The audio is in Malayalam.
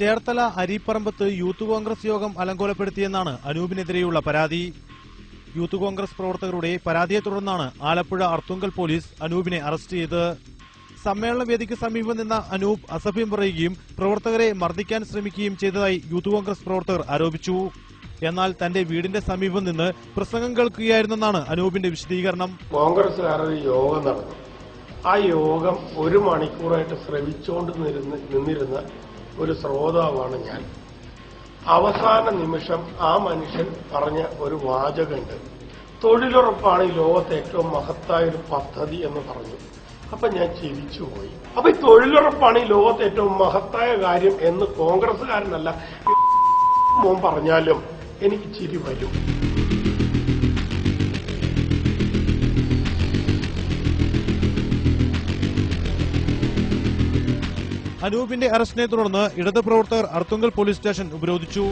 ചേർത്തല അരീപ്പറമ്പത്ത് യൂത്ത് കോൺഗ്രസ് യോഗം അലങ്കോലപ്പെടുത്തിയെന്നാണ് അനൂപിനെതിരെയുള്ള പരാതി. യൂത്ത് കോൺഗ്രസ് പ്രവർത്തകരുടെ പരാതിയെ തുടർന്നാണ് ആലപ്പുഴ അർത്തുങ്കൽ പോലീസ് അനൂപിനെ അറസ്റ്റ് ചെയ്തത് സമ്മേളന വേദിക്ക് സമീപം നിന്ന അനൂപ് അസഭ്യം പറയുകയും പ്രവർത്തകരെ മർദ്ദിക്കാൻ ശ്രമിക്കുകയും ചെയ്തതായി യൂത്ത് കോൺഗ്രസ് പ്രവർത്തകർ ആരോപിച്ചു. എന്നാൽ തന്റെ വീടിന്റെ സമീപം നിന്ന് പ്രസംഗം കേൾക്കുകയായിരുന്നെന്നാണ് അനൂപിന്റെ വിശദീകരണം. കോൺഗ്രസ് യോഗം നടന്നു ആ യോഗം ഒരു മണിക്കൂറായിട്ട് ശ്രമിച്ചുകൊണ്ട് നിന്നിരുന്ന ഒരു ശ്രോതാവാണ് ഞാൻ. അവസാന നിമിഷം ആ മനുഷ്യൻ പറഞ്ഞ ഒരു വാചകമുണ്ട്. തൊഴിലുറപ്പാണ് ഈ ലോകത്തെ ഏറ്റവും മഹത്തായ ഒരു പദ്ധതി എന്ന് പറഞ്ഞു. അപ്പൊ ഞാൻ ചിരിച്ചുപോയി. അപ്പൊ ഈ തൊഴിലുറപ്പാണ് ഈ ലോകത്തെ ഏറ്റവും മഹത്തായ കാര്യം എന്ന് കോൺഗ്രസ്സുകാരനല്ല മോൻ പറഞ്ഞാലും എനിക്ക് ചിരി വരും. അനൂപിന്റെ അറസ്റ്റിനെ തുടർന്ന് ഇടത് പ്രവർത്തകർ അർത്തുങ്കൽ പോലീസ് സ്റ്റേഷൻ ഉപരോധിച്ചു.